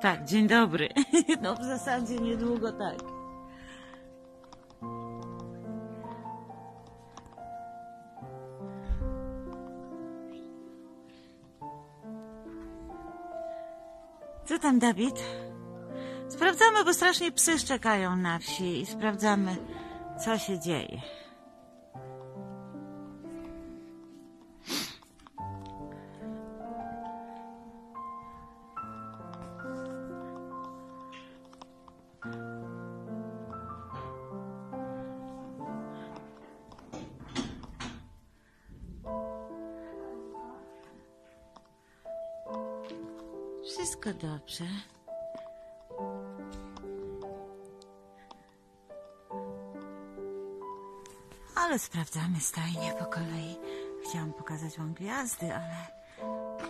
Tak, dzień dobry. No w zasadzie niedługo tak. Co tam, Dawid? Sprawdzamy, bo strasznie psy szczekają na wsi i sprawdzamy, co się dzieje. Wszystko dobrze. Ale sprawdzamy stajnie po kolei. Chciałam pokazać wam gwiazdy, ale...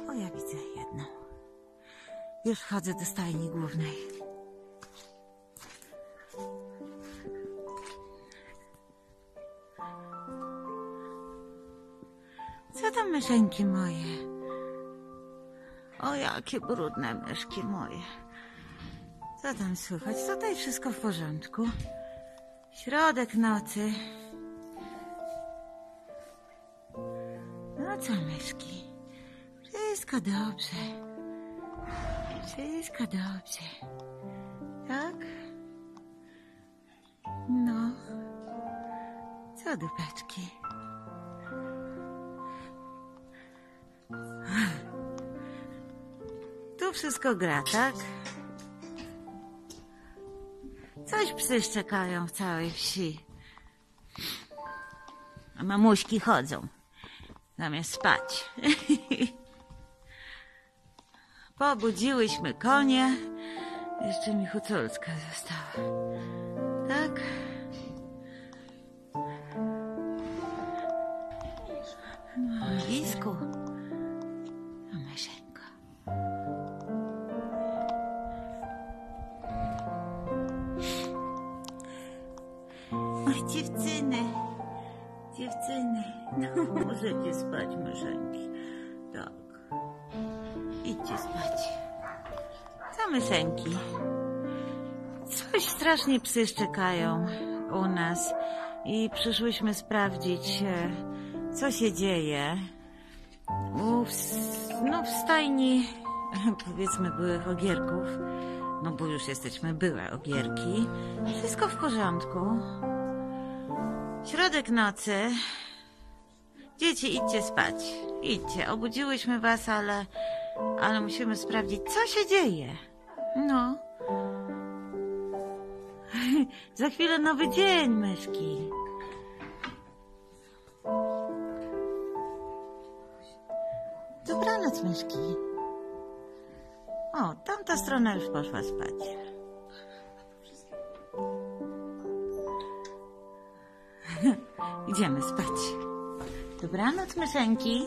O, ja widzę jedną. Już wchodzę do stajni głównej. Co tam, myszeńki moje? O, jakie brudne myszki moje. Co tam słychać? Tutaj wszystko w porządku. Środek nocy. No co, myszki? Wszystko dobrze. Wszystko dobrze. Tak? No. Co, dupeczki? Tu wszystko gra, tak? Coś psy szczekają w całej wsi. A mamuśki chodzą. Zamiast spać. Pobudziłyśmy konie. Jeszcze mi huculska została. Tak? No. Dziewczyny, dziewczyny, no możecie spać, myszenki. Tak. Idźcie spać. Co, myszenki? Coś strasznie psy szczekają u nas i przyszłyśmy sprawdzić, e, co się dzieje. W, no, w stajni, powiedzmy, byłych ogierków, no bo już jesteśmy byłe ogierki. Wszystko w porządku. Środek nocy. Dzieci, idźcie spać. Idźcie. Obudziłyśmy was, ale, ale musimy sprawdzić, co się dzieje. No. Za chwilę nowy dzień, myszki. Dobranoc, myszki. O, tamta strona już poszła spać. Idziemy spać. Dobranoc, myszenki.